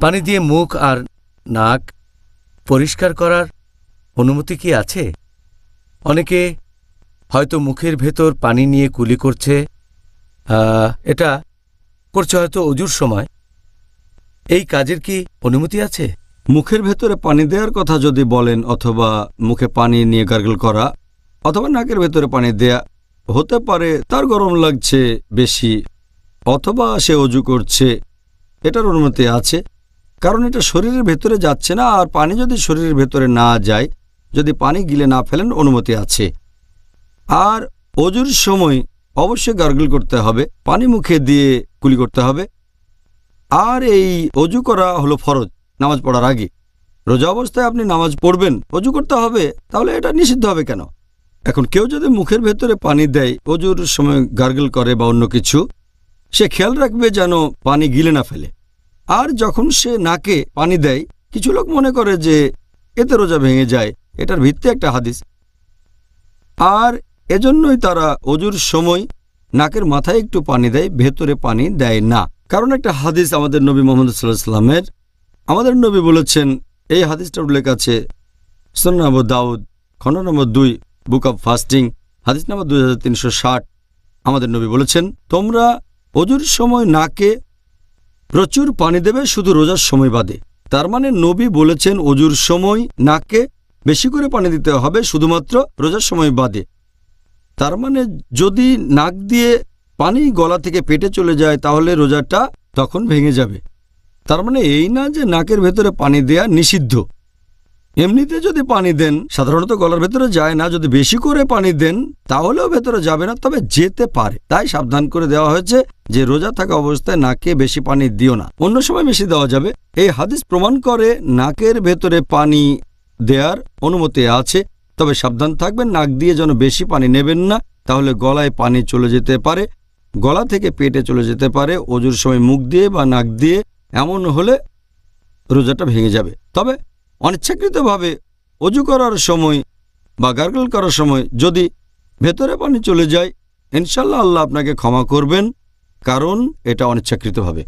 পানি দিয়ে মুখ আর নাক পরিষ্কার করার অনুমতি কি আছে? অনেকে হয়তো মুখের ভেতর পানি নিয়ে কুলি করছে এটা করছে হয়তো অজুর সময়। এই কাজের কি অনুমতি আছে? মুখের ভেতরে পানি দেওয়ার কথা যদি বলেন অথবা মুখে পানি নিয়ে গার্গল করা, অথবা নাকের ভেতরে পানি দেয়া, হতে পারে তার গরম লাগছে বেশি, অথবা সে অজু করছে, এটার অনুমতি আছে। কারণ এটা শরীরের ভেতরে যাচ্ছে না, আর পানি যদি শরীরের ভেতরে না যায়, যদি পানি গিলে না ফেলেন, অনুমতি আছে। আর অজুর সময় অবশ্যই গার্গল করতে হবে, পানি মুখে দিয়ে কুলি করতে হবে। আর এই অজু করা হলো ফরজ, নামাজ পড়ার আগে। রোজা অবস্থায় আপনি নামাজ পড়বেন, অজু করতে হবে, তাহলে এটা নিষিদ্ধ হবে কেন? এখন কেউ যদি মুখের ভেতরে পানি দেয়, অজুর সময় গার্গল করে বা অন্য কিছু, সে খেয়াল রাখবে যেন পানি গিলে না ফেলে। আর যখন সে নাকে পানি দেয়, কিছু লোক মনে করে যে এতে রোজা ভেঙে যায়। এটার ভিত্তি একটা হাদিস। আর এজন্যই তারা অজুর সময় নাকের মাথায় একটু পানি দেয়, ভেতরে পানি দেয় না। কারণ একটা হাদিস আমাদের নবী মোহাম্মদ সাল্লাহ সাল্লামের আমাদের নবী বলেছেন, এই হাদিসটা উল্লেখ আছে সন্নাব দাউদ খণ্ড নম্বর দুই, বুক অব ফাস্টিং, হাদিস নম্বর দুই হাজার তিনশো ষাট। আমাদের নবী বলেছেন, তোমরা অজুর সময় নাকে প্রচুর পানি দেবে, শুধু রোজার সময় বাদে। তার মানে নবী বলেছেন, অজুর সময় নাকে বেশি করে পানি দিতে হবে, শুধুমাত্র রোজার সময় বাদে। তার মানে যদি নাক দিয়ে পানি গলা থেকে পেটে চলে যায়, তাহলে রোজাটা তখন ভেঙে যাবে। তার মানে এই না যে নাকের ভেতরে পানি দেয়া নিষিদ্ধ। এমনিতে যদি পানি দেন, সাধারণত গলার ভেতরে যায় না, যদি বেশি করে পানি দেন, তাহলেও ভেতরে যাবে না, তবে যেতে পারে। তাই সাবধান করে দেওয়া হয়েছে যে, রোজা থাকা অবস্থায় নাকে বেশি পানি দিও না। অন্য সময় বেশি দেওয়া যাবে। এই হাদিস প্রমাণ করে নাকের ভেতরে পানি দেওয়ার অনুমতি আছে, তবে সাবধান থাকবেন, নাক দিয়ে যেন বেশি পানি নেবেন না, তাহলে গলায় পানি চলে যেতে পারে, গলা থেকে পেটে চলে যেতে পারে, অজুর সময় মুখ দিয়ে বা নাক দিয়ে, এমন হলে রোজাটা ভেঙে যাবে। তবে অনিচ্ছাকৃতভাবে অজু করার সময় বা গার্গল করার সময় যদি ভেতরে পানি চলে যায়, ইনশাল্লাহ আল্লাহ আপনাকে ক্ষমা করবেন, কারণ এটা অনিচ্ছাকৃতভাবে।